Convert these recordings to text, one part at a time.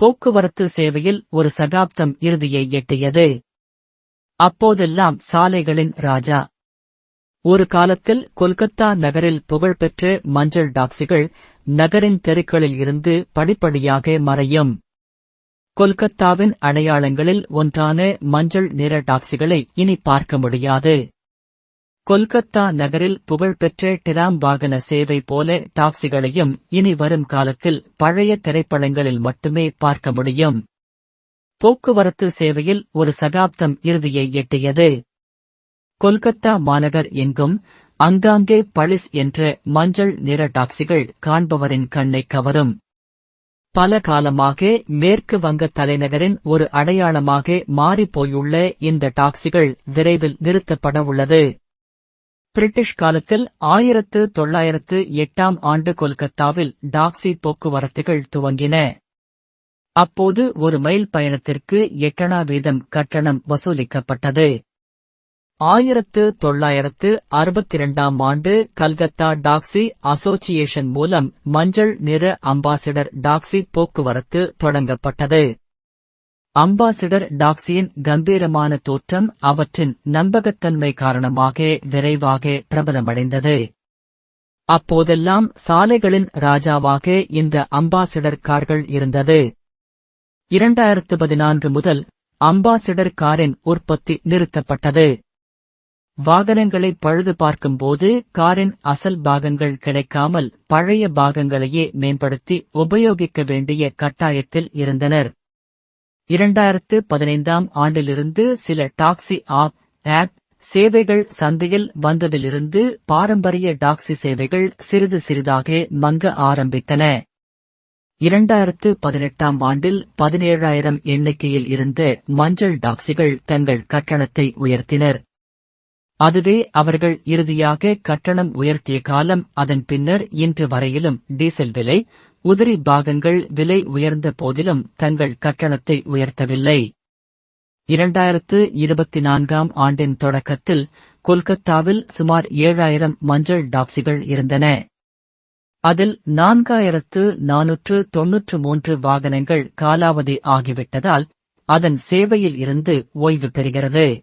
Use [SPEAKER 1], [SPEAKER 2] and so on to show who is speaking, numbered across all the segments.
[SPEAKER 1] போக்குவரத்து சேவையில் ஒரு சகாப்தம் இறுதியை எட்டியது. அப்போதெல்லாம் சாலைகளின் ராஜா. ஒரு காலத்தில் கொல்கத்தா நகரில் புகழ்பெற்ற மஞ்சள் டாக்ஸிகள் நகரின் தெருக்களில் இருந்து படிப்படியாக மறையும். கொல்கத்தாவின் அடையாளங்களில் ஒன்றான மஞ்சள் நிற டாக்ஸிகளை இனி பார்க்க முடியாது. கொல்கத்தா நகரில் புகழ்பெற்ற டிராம் வாகன சேவை போல டாக்ஸிகளையும் இனி வரும் காலத்தில் பழைய திரைப்படங்களில் மட்டுமே பார்க்க முடியும். போக்குவரத்து சேவையில் ஒரு சகாப்தம் இறுதியை எட்டியது. கொல்கத்தா மாநகர் எங்கும் அங்காங்கே பளிஸ் என்ற மஞ்சள் நிற டாக்ஸிகள் காண்பவரின் கண்ணை கவரும். பல காலமாக மேற்கு வங்க தலைநகரின் ஒரு அடையாளமாக மாறிப்போயுள்ள இந்த டாக்ஸிகள் விரைவில் நிறுத்தப்பட உள்ளது. பிரிட்டிஷ் காலத்தில் ஆயிரத்து தொள்ளாயிரத்து எட்டாம் ஆண்டு கொல்கத்தாவில் டாக்ஸி போக்குவரத்துகள் துவங்கின. அப்போது ஒரு மைல் பயணத்திற்கு எட்டணா வீதம் கட்டணம் வசூலிக்கப்பட்டது. ஆயிரத்து தொள்ளாயிரத்து அறுபத்தி இரண்டாம் ஆண்டு கல்கத்தா டாக்ஸி அசோசியேஷன் மூலம் மஞ்சள் நிற அம்பாசிடர் டாக்ஸி போக்குவரத்து தொடங்கப்பட்டது. அம்பாசிடர் டாக்ஸியின் கம்பீரமான தோற்றம் அவற்றின் நம்பகத்தன்மை காரணமாக விரைவாக பிரபலமடைந்தது. அப்போதெல்லாம் சாலைகளின் ராஜாவாக இந்த அம்பாசிடர் கார்கள் இருந்தது. இரண்டாயிரத்து பதினான்கு முதல் அம்பாசிடர் காரின் உற்பத்தி நிறுத்தப்பட்டது. வாகனங்களை பழுது பார்க்கும்போது காரின் அசல் பாகங்கள் கிடைக்காமல் பழைய பாகங்களையே மேம்படுத்தி உபயோகிக்க வேண்டிய கட்டாயத்தில் இருந்தனர். இரண்டாயிரத்து பதினைந்தாம் ஆண்டிலிருந்து சில டாக்ஸி ஆப் ஆப் சேவைகள் சந்தையில் வந்ததிலிருந்து பாரம்பரிய டாக்ஸி சேவைகள் சிறிது சிறிதாக மங்க ஆரம்பித்தன. இரண்டாயிரத்து பதினெட்டாம் ஆண்டில் பதினேழாயிரம் எண்ணிக்கையில் இருந்த மஞ்சள் டாக்ஸிகள் தங்கள் கட்டணத்தை உயர்த்தினர். அதுவே அவர்கள் இறுதியாக கட்டணம் உயர்த்திய காலம் அதன் பின்னர் இன்று வரையிலும் டீசல் விலை உதிரி பாகங்கள் விலை உயர்ந்த போதிலும் தங்கள் கட்டணத்தை உயர்த்தவில்லை. இரண்டாயிரத்து இருபத்தி நான்காம் ஆண்டின் தொடக்கத்தில் கொல்கத்தாவில் சுமார் ஏழாயிரம் மஞ்சள் டாக்ஸிகள் இருந்தன. அதில் நான்காயிரத்து நானூற்று தொன்னூற்று மூன்று வாகனங்கள் காலாவதி ஆகிவிட்டதால் அதன் சேவையில் இருந்து ஓய்வு பெறுகிறது.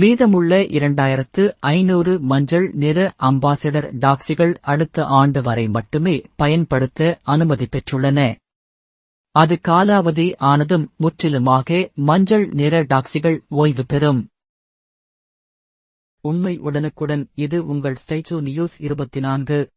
[SPEAKER 1] மீதமுள்ள இரண்டாயிரத்து ஐநூறு மஞ்சள் நிற அம்பாசிடர் டாக்ஸிகள் அடுத்த ஆண்டு வரை மட்டுமே பயன்படுத்த அனுமதி பெற்றுள்ளன. அது காலாவதி ஆனதும் முற்றிலுமாக மஞ்சள் நிற டாக்ஸிகள் ஓய்வு பெறும். உண்மை உடனுக்குடன் இது உங்கள் ஸ்டைச்சோ நியூஸ் இருபத்தி நான்கு.